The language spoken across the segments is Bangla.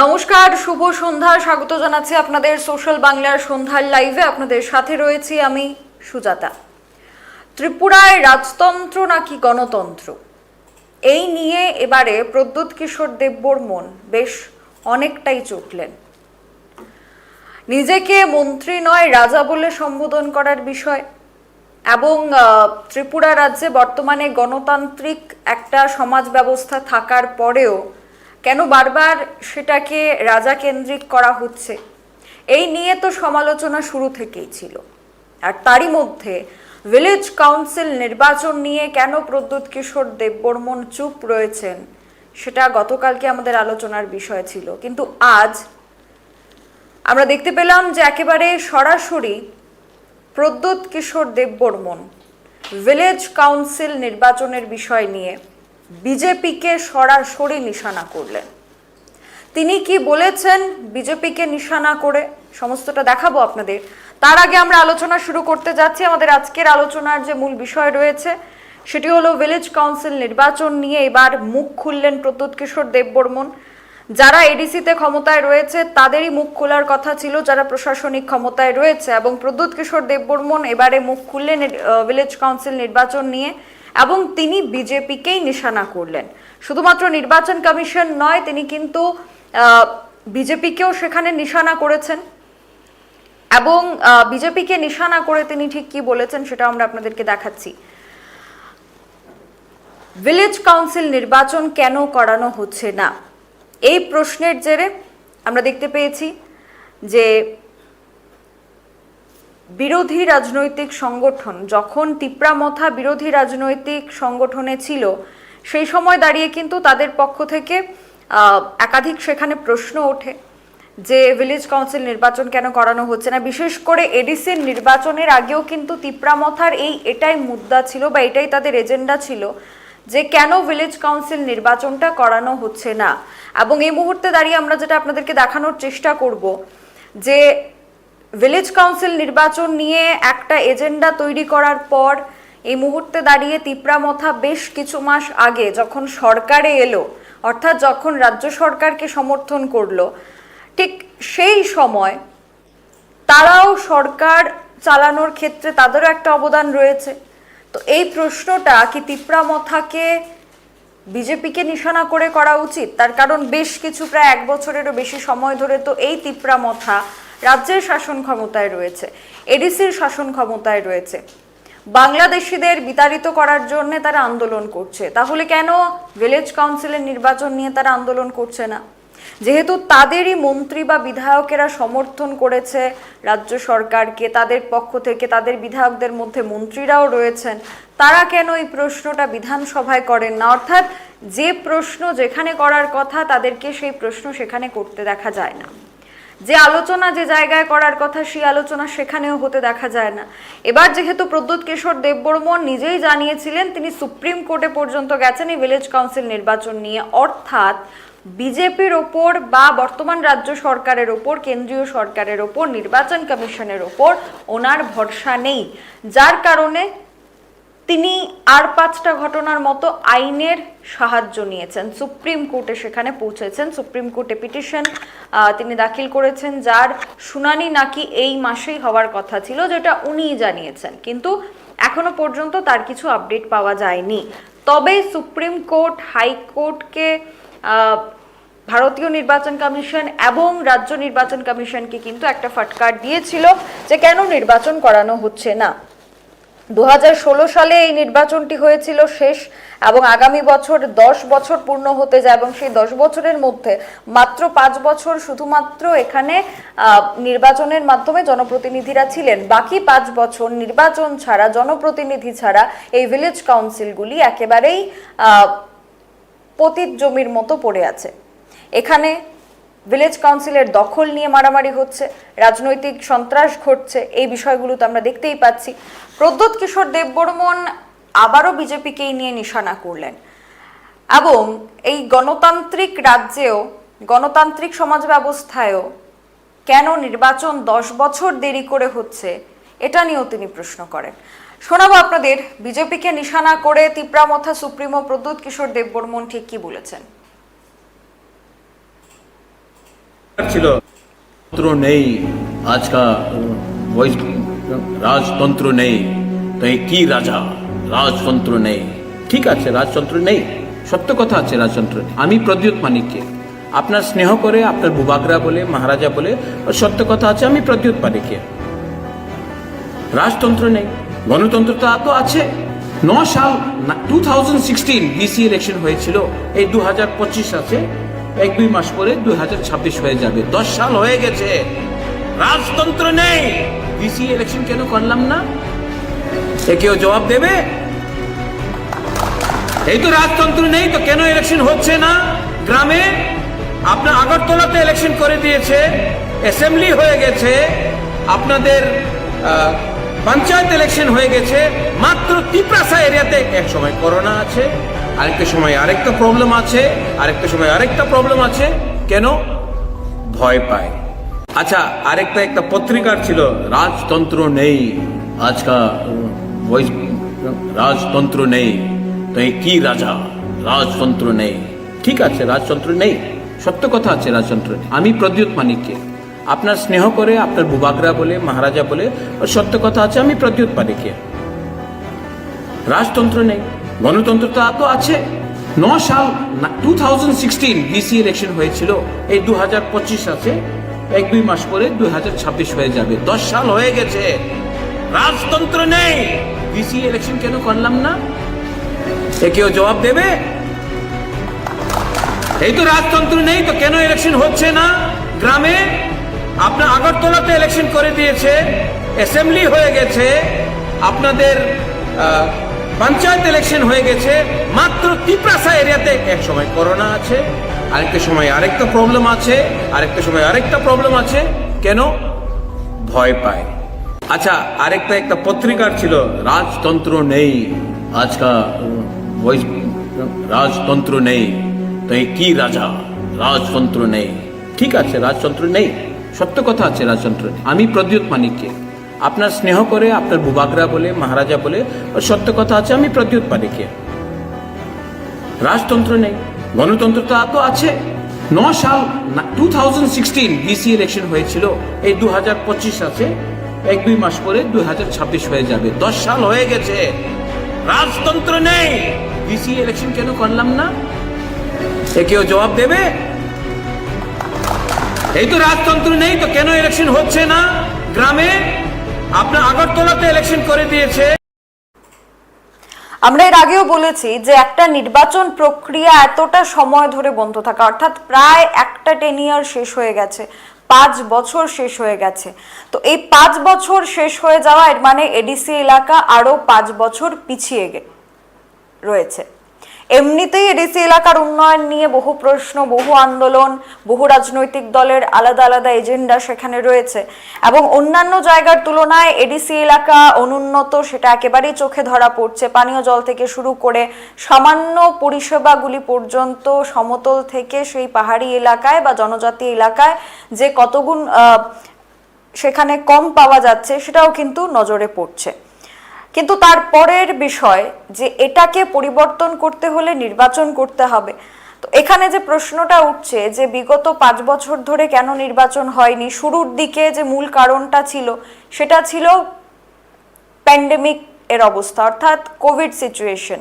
নমস্কার, শুভ সন্ধ্যা। স্বাগত জানাচ্ছি আপনাদের সোশ্যাল বাংলার সন্ধ্যার লাইভে। আপনাদের সাথে রয়েছি আমি সুজাতা। ত্রিপুরায় রাজতন্ত্র নাকি গণতন্ত্র? এই নিয়ে এবারে প্রদ্যুৎ কিশোর দেববর্মন বেশ অনেকটাই চটলেন নিজেকে মন্ত্রী নয়, রাজা বলে সম্বোধন করার বিষয় এবং ত্রিপুরা রাজ্যে বর্তমানে গণতান্ত্রিক একটা সমাজ ব্যবস্থা থাকার পরেও কেন বারবার সেটাকে রাজা কেন্দ্রিক করা হচ্ছে? এই নিয়ে তো সমালোচনা শুরু থেকেই ছিল। আর তারই মধ্যে ভিলেজ কাউন্সিল নির্বাচন নিয়ে কেন প্রদ্যুৎ কিশোর দেববর্মন চুপ রয়েছেন, সেটা গতকালকে আমাদের আলোচনার বিষয় ছিল। কিন্তু আজ আমরা দেখতে পেলাম যে একেবারে সরাসরি প্রদ্যুৎ কিশোর দেববর্মন ভিলেজ কাউন্সিল নির্বাচনের বিষয় নিয়ে বিজেপিকে সরাসরি নিশানা করলেন। তিনি কি বলেছেন বিজেপিকে নিশানা করে? সমস্তটা দেখাবো আপনাদের। তার আগে আমরা আলোচনা শুরু করতে যাচ্ছি। আমাদের আজকের আলোচনার যে মূল বিষয় রয়েছে, সেটি হলো ভিলেজ কাউন্সিল নির্বাচন নিয়ে এবার মুখ খুললেন প্রদ্যুৎ কিশোর দেববর্মন। যারা এডিসিতে ক্ষমতায় রয়েছে, তাদেরই মুখ খোলার কথা ছিল, যারা প্রশাসনিক ক্ষমতায় রয়েছে। এবং প্রদ্যুৎ কিশোর দেববর্মন এবারে মুখ খুললেন ভিলেজ কাউন্সিল নির্বাচন নিয়ে। এবং তিনি বিজেপিকেই নিশানা করলেন। শুধুমাত্র নির্বাচন কমিশন নয়, তিনি কিন্তু বিজেপিকেও সেখানে নিশানা করেছেন। এবং বিজেপিকে নিশানা করে তিনি ঠিক কি বলেছেন সেটা আমরা আপনাদেরকে দেখাচ্ছি। ভিলেজ কাউন্সিল নির্বাচন কেন করানো হচ্ছে না? এই প্রশ্নের জেরে আমরা দেখতে পেয়েছি যে বিরোধী রাজনৈতিক সংগঠন, যখন তিপ্রামথা বিরোধী রাজনৈতিক সংগঠনে ছিল, সেই সময় দাঁড়িয়ে কিন্তু তাদের পক্ষ থেকে একাধিক সেখানে প্রশ্ন ওঠে যে ভিলেজ কাউন্সিল নির্বাচন কেন করানো হচ্ছে না। বিশেষ করে এডিসির নির্বাচনের আগেও কিন্তু তিপ্রামথার এই এটাই মুদ্রা ছিল বা এটাই তাদের এজেন্ডা ছিল যে কেন ভিলেজ কাউন্সিল নির্বাচনটা করানো হচ্ছে না। এবং এই মুহূর্তে দাঁড়িয়ে আমরা যেটা আপনাদেরকে দেখানোর চেষ্টা করব যে ভিলেজ কাউন্সিল নির্বাচন নিয়ে একটা এজেন্ডা তৈরি করার পর এই মুহূর্তে দাঁড়িয়ে তিপ্রামথা বেশ কিছু মাস আগে যখন সরকারে এলো, অর্থাৎ যখন রাজ্য সরকারকে সমর্থন করল, ঠিক সেই সময় তারাও সরকার চালানোর ক্ষেত্রে তাদেরও একটা অবদান রয়েছে। তো এই প্রশ্নটা কি তিপ্রামথাকে বিজেপিকে নিশানা করে করা উচিত? তার কারণ বেশ কিছু, প্রায় এক বছরেরও বেশি সময় ধরে তো এই তিপ্রামথা রাজ্যের শাসন ক্ষমতায় রয়েছে, এডিসির শাসন ক্ষমতায় রয়েছে। বাংলাদেশিদের বিতাড়িত করার জন্য তারা আন্দোলন করছে। তাহলে কেন ভিলেজ কাউন্সিলের নির্বাচন নিয়ে তারা আন্দোলন করছে না? যেহেতু তাদেরই মন্ত্রী বা বিধায়কেরা সমর্থন করেছে রাজ্য সরকারকে, তাদের পক্ষ থেকে তাদের বিধায়কদের মধ্যে মন্ত্রীরাও রয়েছেন, তারা কেন এই প্রশ্নটা বিধানসভায় করেন না? অর্থাৎ যে প্রশ্ন যেখানে করার কথা তাদেরকে সেই প্রশ্ন সেখানে করতে দেখা যায় না। যে আলোচনা যে জায়গায় করার কথা, সেই আলোচনা সেখানেও হতে দেখা যায় না। এবার যেহেতু প্রদ্যুৎ কিশোর দেববর্মন নিজেই জানিয়েছিলেন, তিনি সুপ্রিম কোর্টে পর্যন্ত গেছেন এই ভিলেজ কাউন্সিল নির্বাচন নিয়ে। অর্থাৎ বিজেপির ওপর বা বর্তমান রাজ্য সরকারের ওপর, কেন্দ্রীয় সরকারের ওপর, নির্বাচন কমিশনের ওপর ওনার ভরসা নেই। যার কারণে তিনি আর পাঁচটা ঘটনার মতো আইনের সাহায্য নিয়েছেন। সুপ্রিম কোর্টে সেখানে পৌঁছেছেন। সুপ্রিম কোর্টে পিটিশন তিনি দাখিল করেছেন, যার শুনানি নাকি এই মাসেই হওয়ার কথা ছিল, যেটা উনিই জানিয়েছেন। কিন্তু এখনও পর্যন্ত তার কিছু আপডেট পাওয়া যায়নি। তবে সুপ্রিম কোর্ট, হাইকোর্টকে ভারতীয় নির্বাচন কমিশন এবং রাজ্য নির্বাচন কমিশনকে কিন্তু একটা ফটকার দিয়েছিল যে কেন নির্বাচন করানো হচ্ছে না। দু হাজার ষোলো সালে এই নির্বাচনটি হয়েছিল শেষ এবং আগামী বছর দশ বছর পূর্ণ হতে যায় এবং সেই দশ বছরের মধ্যে মাত্র পাঁচ বছর শুধুমাত্র এখানে নির্বাচনের মাধ্যমে জনপ্রতিনিধিরা ছিলেন। বাকি পাঁচ বছর নির্বাচন ছাড়া, জনপ্রতিনিধি ছাড়া এই ভিলেজ কাউন্সিলগুলি একেবারেই পতিত জমির মতো পড়ে আছে। এখানে ভিলেজ কাউন্সিলের দখল নিয়ে মারামারি হচ্ছে, রাজনৈতিক সন্ত্রাস ঘটছে, এই বিষয়গুলো তো আমরা দেখতেই পাচ্ছি। প্রদ্যুৎ কিশোর দেববর্মন আবারও বিজেপিকেই নিয়ে নিশানা করলেন। এবং এই গণতান্ত্রিক রাজ্যেও, গণতান্ত্রিক সমাজ ব্যবস্থায়ও কেন নির্বাচন দশ বছর দেরি করে হচ্ছে, এটা নিয়েও তিনি প্রশ্ন করেন। শোনাবো আপনাদের, বিজেপিকে নিশানা করে তিপ্রামথা সুপ্রিমো প্রদ্যুৎ কিশোর দেববর্মন ঠিক কি বলেছেন। ছিল। তন্ত্র নেই ওই রাজতন্ত্র নেই, তো এই কি রাজা? রাজতন্ত্র নেই। ঠিক আছে, রাজতন্ত্র নেই। সত্য কথা আছে, রাজতন্ত্র আমি প্রদ্যুৎ মানিককে, আপনার স্নেহ করে, আপনার বুবাগরা বলে, মহারাজা বলে, সত্য কথা আছে, আমি প্রদ্যুৎ মানিককে। রাজতন্ত্র নেই। গণতন্ত্র তো তো আছে। ন সাল two thousand sixteen VC election হয়েছিল। এই দু হাজার পঁচিশ আছে এক দুই মাস পরে দুই হাজার ছাব্বিশ হয়ে যাবে। দশ সাল হয়ে গেছে। রাজতন্ত্র নেই। বিসি ইলেকশন কেন করলাম না? এ কেউ জবাব দেবে? এই তো রাজতন্ত্র নেই, তো কেন ইলেকশন হচ্ছে না? গ্রামে আপনার আগরতলাতে ইলেকশন করে দিয়েছে। অ্যাসেম্বলি হয়ে গেছে। আপনাদের পঞ্চায়েত ইলেকশন হয়ে গেছে, মাত্র তিপ্রাসা এরিয়াতে এক সময় করোনা আছে, আরেকটা সময় আরেকটা প্রবলেম আছে, আরেকটা সময় আরেকটা প্রবলেম আছে। কেন? ভয় পায়। আচ্ছা আরেকটা একটা পত্রিকার ছিল, রাজতন্ত্র নেই। আজকা ওই রাজতন্ত্র নেই। তো এই কি রাজা? রাজতন্ত্র নেই। ঠিক আছে, রাজতন্ত্র নেই। সত্য কথা আছে, রাজতন্ত্র আমি প্রদ্যুৎ মানিককে আপনার স্নেহ করে, আপনার বুবাগরা বলে, মহারাজা বলে সত্য কথা আছে, আমি প্রদ্যুৎ মানিককে রাজতন্ত্র নেই, গণতন্ত্র তো আছে। ন সাল two thousand sixteen VC election হয়েছিল, এই দু হাজার পঁচিশ আছে, এক দুই মাস পরে দুই হাজার ছাব্বিশ হয়ে যাবে। দশ সাল হয়ে গেছে। রাজতন্ত্র নেই। বিসি ইলেকশন কেন করলাম না? কেউ জবাব দেবে? এই তো রাজতন্ত্র নেই, তো কেন ইলেকশন হচ্ছে না? গ্রামে আপনার আগরতলাতে ইলেকশন করে দিয়েছে অ্যাসেম্বলি হয়ে গেছে, আপনাদের পঞ্চায়েত ইলেকশন হয়ে গেছে, মাত্র তিপ্রাসা এরিয়াতে এক সময় করোনা আছে, আরেকটা সময় আরেকটা প্রবলেম আছে, আরেকটা সময় আরেকটা প্রবলেম আছে, কেন? ভয় পায়। আচ্ছা আরেকটা একটা পত্রিকার ছিল, রাজতন্ত্র নেই আজকা রাজতন্ত্র নেই তো কি রাজা? রাজতন্ত্র নেই। ঠিক আছে, রাজতন্ত্র নেই। সত্য কথা আছে রাজতন্ত্র। আমি প্রদ্যুৎ মানিককে। আপনার স্নেহ করে, আপনার বুবাগরা বলে, মহারাজা বলে সত্য কথা আছে, আমি প্রদ্যুৎ মানিককে। রাজতন্ত্র নেই। গণতন্ত্র তো আছে। ন সাল টু থাউজেন্ড সিক্সটিন ইলেকশন হয়েছিল। এই দু হাজার পঁচিশ আছে। এক, দুই মাস পরে দুই হাজার ছাব্বিশ হয়ে যাবে। দশ সাল হয়ে গেছে। রাজতন্ত্র নেই। বিসি ইলেকশন কেন করলাম না? কেউ জবাব দেবে? এই তো রাজতন্ত্র নেই, তো কেন ইলেকশন হচ্ছে না? গ্রামে আপনার আগরতলাতে ইলেকশন করে দিয়েছে। আমরা এর আগেও বলেছি যে একটা নির্বাচন প্রক্রিয়া এতটা সময় ধরে বন্ধ থাকা, অর্থাৎ প্রায় একটা টেন ইয়ার শেষ হয়ে গেছে, পাঁচ বছর শেষ হয়ে গেছে। তো এই পাঁচ বছর শেষ হয়ে যাওয়া, এর মানে এডিসি এলাকা আরও পাঁচ বছর পিছিয়ে রয়েছে। এমনিতেই এডিসি এলাকার উন্নয়ন নিয়ে বহু প্রশ্ন, বহু আন্দোলন, বহু রাজনৈতিক দলের আলাদা আলাদা এজেন্ডা সেখানে রয়েছে। এবং অন্যান্য জায়গার তুলনায় এডিসি এলাকা অনুন্নত, সেটা একেবারেই চোখে ধরা পড়ছে। পানীয় জল থেকে শুরু করে সামান্য পরিষেবাগুলি পর্যন্ত সমতল থেকে সেই পাহাড়ি এলাকায় বা জনজাতি এলাকায় যে কতগুণ সেখানে কম পাওয়া যাচ্ছে, সেটাও কিন্তু নজরে পড়ছে। কিন্তু তারপরের বিষয় যে এটাকে পরিবর্তন করতে হলে নির্বাচন করতে হবে। তো এখানে যে প্রশ্নটা উঠছে যে বিগত পাঁচ বছর ধরে কেন নির্বাচন হয়নি, শুরুর দিকে যে মূল কারণটা ছিল, সেটা ছিল প্যান্ডেমিক এর অবস্থা, অর্থাৎ কোভিড সিচুয়েশন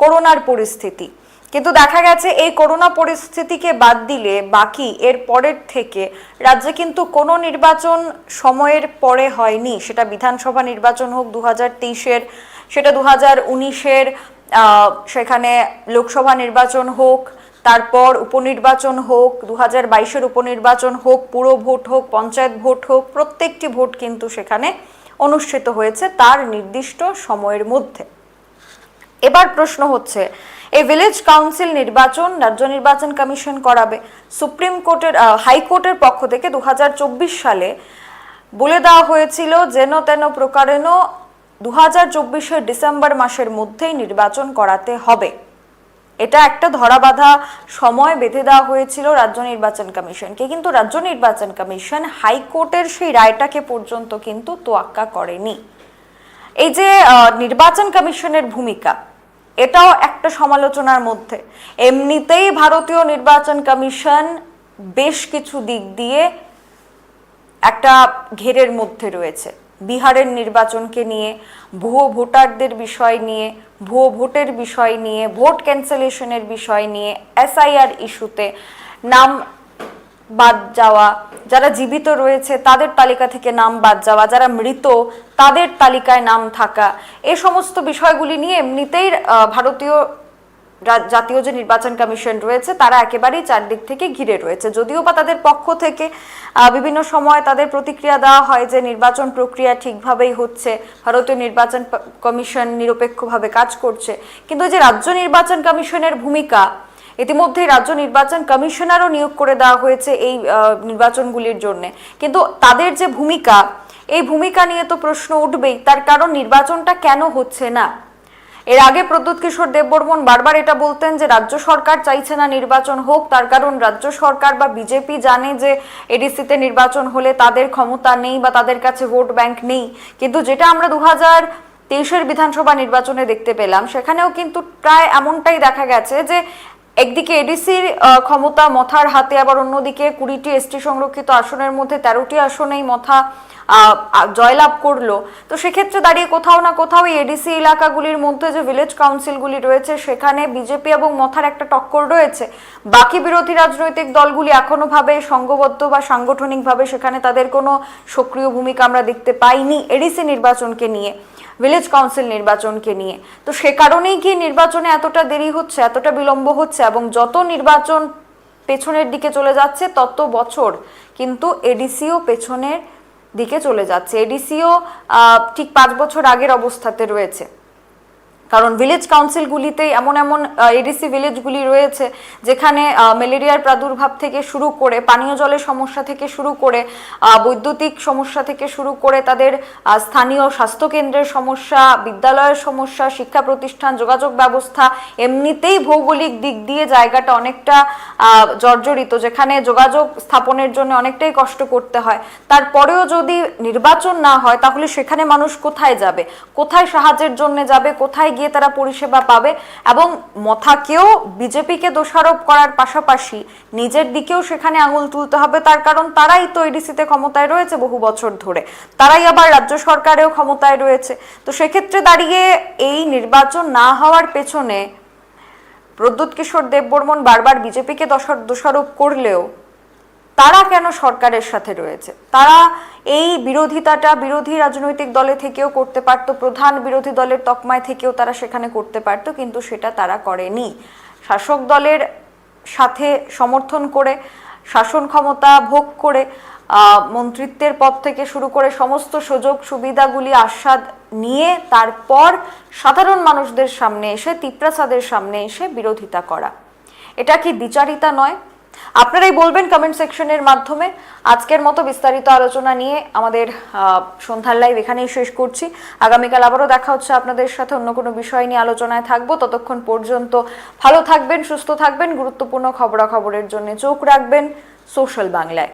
করোনার পরিস্থিতি। কিন্তু দেখা গেছে এই করোনা পরিস্থিতিকে বাদ দিলে বাকি এর পরের থেকে রাজ্যে কিন্তু কোনো নির্বাচন সময়ের পরে হয়নি। সেটা বিধানসভা নির্বাচন হোক দু হাজার তেইশের, সেটা দু হাজার উনিশের সেখানে লোকসভা নির্বাচন হোক, তারপর উপনির্বাচন হোক দু হাজার বাইশের উপনির্বাচন হোক, পুরো ভোট হোক, পঞ্চায়েত ভোট হোক, প্রত্যেকটি ভোট কিন্তু সেখানে অনুষ্ঠিত হয়েছে তার নির্দিষ্ট সময়ের মধ্যে। এবার প্রশ্ন হচ্ছে, এই ভিলেজ কাউন্সিল নির্বাচন রাজ্য নির্বাচন কমিশন করাবে। সুপ্রিম কোর্টের হাইকোর্টের পক্ষ থেকে দু হাজার চব্বিশ সালে বলে দেওয়া হয়েছিল যেন তেন প্রকারেণ দু হাজার ডিসেম্বর মাসের মধ্যেই নির্বাচন করাতে হবে। এটা একটা ধরাবাধা সময় বেঁধে দেওয়া হয়েছিল রাজ্য নির্বাচন কমিশনকে, কিন্তু রাজ্য নির্বাচন কমিশন হাইকোর্টের সেই রায়টাকে পর্যন্ত কিন্তু তোয়াক্কা করেনি। এই যে নির্বাচন কমিশনের ভূমিকা এটাও একটা সমালোচনার মধ্যে। এমনিতেই ভারতীয় নির্বাচন কমিশন বেশ কিছু দিক দিয়ে একটা ঘেরের মধ্যে রয়েছে। বিহারের নির্বাচনকে নিয়ে, ভুয়ো ভোটারদের বিষয় নিয়ে, ভুয়ো ভোটের বিষয় নিয়ে, ভোট ক্যান্সেলেশনের বিষয় নিয়ে, এসআইআর ইস্যুতে নাম বাদ যাওয়া, যারা জীবিত রয়েছে তাদের তালিকা থেকে নাম বাদ যাওয়া, যারা মৃত তাদের তালিকায় নাম থাকা। এ সমস্ত বিষয়গুলি নিয়ে এমনিতেই ভারতীয় জাতীয় যে নির্বাচন কমিশন রয়েছে, তারা একেবারেই চারদিক থেকে ঘিরে রয়েছে। যদিও বা তাদের পক্ষ থেকে বিভিন্ন সময় তাদের প্রতিক্রিয়া দেওয়া হয় যে নির্বাচন প্রক্রিয়া ঠিকভাবেই হচ্ছে, ভারতীয় নির্বাচন কমিশন নিরপেক্ষভাবে কাজ করছে। কিন্তু যে রাজ্য নির্বাচন কমিশনের ভূমিকা ইতিমধ্যে রাজ্য নির্বাচন কমিশনারও নিয়োগ করে দেওয়া হয়েছে এই নির্বাচনগুলির জন্য। কিন্তু তাদের যে ভূমিকা, এই ভূমিকা নিয়ে তো প্রশ্ন উঠবেই, তার কারণ নির্বাচনটা কেন হচ্ছে না? এর আগে প্রদ্যুৎ কিশোর দেববর্মন বারবার এটা বলতেন যে, রাজ্য সরকার চাইছে না নির্বাচন হোক, তার কারণ রাজ্য সরকার বা বিজেপি জানে যে, এডিসিতে নির্বাচন হলে তাদের ক্ষমতা নেই বা তাদের কাছে ভোট ব্যাংক নেই। কিন্তু যেটা আমরা দু হাজার তেইশের বিধানসভা নির্বাচনে দেখতে পেলাম, সেখানেও কিন্তু প্রায় এমনটাই দেখা গেছে যে একদিকে এডিসির ক্ষমতা মথার হাতে, আবার অন্যদিকে কুড়িটি এসটি সংরক্ষিত আসনের মধ্যে তেরোটি আসনেই মথা জয়লাভ করল। তো সেক্ষেত্রে দাঁড়িয়ে কোথাও না কোথাও এডিসি এলাকাগুলির মধ্যে যে ভিলেজ কাউন্সিলগুলি রয়েছে, সেখানে বিজেপি এবং মথার একটা টক্কর রয়েছে। বাকি বিরোধী রাজনৈতিক দলগুলি এখনও ভাবে সংঘবদ্ধ বা সাংগঠনিকভাবে সেখানে তাদের কোনো সক্রিয় ভূমিকা আমরা দেখতে পাইনি এডিসি নির্বাচনকে নিয়ে। ভিলেজ কাউন্সিল নির্বাচনকে নিয়ে। তো সে কারণেই কি নির্বাচনে এতটা দেরি হচ্ছে, এতটা বিলম্ব হচ্ছে এবং যত নির্বাচন পেছনের দিকে চলে যাচ্ছে, তত বছর কিন্তু এডিসিও পেছনের দিকে চলে যাচ্ছে। এডিসিও ঠিক পাঁচ বছর আগের অবস্থাতে রয়েছে। কারণ ভিলেজ কাউন্সিলগুলিতে এমন এমন এডিসি ভিলেজগুলি রয়েছে যেখানে ম্যালেরিয়ার প্রাদুর্ভাব থেকে শুরু করে, পানীয় জলের সমস্যা থেকে শুরু করে বৈদ্যুতিক সমস্যা থেকে শুরু করে তাদের স্থানীয় স্বাস্থ্যকেন্দ্রের সমস্যা, বিদ্যালয়ের সমস্যা, শিক্ষা প্রতিষ্ঠান, যোগাযোগ ব্যবস্থা, এমনিতেই ভৌগোলিক দিক দিয়ে জায়গাটা অনেকটা জর্জরিত, যেখানে যোগাযোগ স্থাপনের জন্য অনেকটাই কষ্ট করতে হয়। তারপরেও যদি নির্বাচন না হয়, তাহলে সেখানে মানুষ কোথায় যাবে? কোথায় সাহায্যের জন্য যাবে? কোথায় গিয়ে তারা পরিষেবা পাবে এবং মথাকেও বিজেপিকে দোষারোপ করার পাশাপাশি নিজের দিকেও সেখানে আঙুল তুলতে হবে। তার কারণ তারাই তো এডিসিতে ক্ষমতায় রয়েছে বহু বছর ধরে। তারাই আবার রাজ্য সরকারেও ক্ষমতায় রয়েছে। তো সেক্ষেত্রে দাঁড়িয়ে এই নির্বাচন না হওয়ার পেছনে প্রদ্যুৎ কিশোর দেববর্মন বারবার বিজেপিকে দোষারোপ করলেও তারা কেন সরকারের সাথে রয়েছে? তারা এই বিরোধিতাটা বিরোধী রাজনৈতিক দলে থেকেও করতে পারতো, প্রধান বিরোধী দলের তকমায় থেকেও তারা সেখানে করতে পারতো, কিন্তু সেটা তারা করেনি। শাসক দলের সাথে সমর্থন করে, শাসন ক্ষমতা ভোগ করে মন্ত্রিত্বের পদ থেকে শুরু করে সমস্ত সুযোগ সুবিধাগুলি, আস্বাদ নিয়ে তারপর সাধারণ মানুষদের সামনে এসে, তিপ্রাসাদের সামনে এসে বিরোধিতা করা। এটা কি বিচারিতা নয়? আপনারাই বলবেন কমেন্ট সেকশনের মাধ্যমে। আজকের মতো বিস্তারিত আলোচনা নিয়ে আমাদের সন্ধ্যার লাইভ এখানেই শেষ করছি। আগামীকাল আবারও দেখা হচ্ছে আপনাদের সাথে অন্য কোনো বিষয় নিয়ে আলোচনায় থাকব। ততক্ষণ পর্যন্ত ভালো থাকবেন, সুস্থ থাকবেন। গুরুত্বপূর্ণ খবরাখবরের জন্য চোখ রাখবেন সোশ্যাল বাংলায়।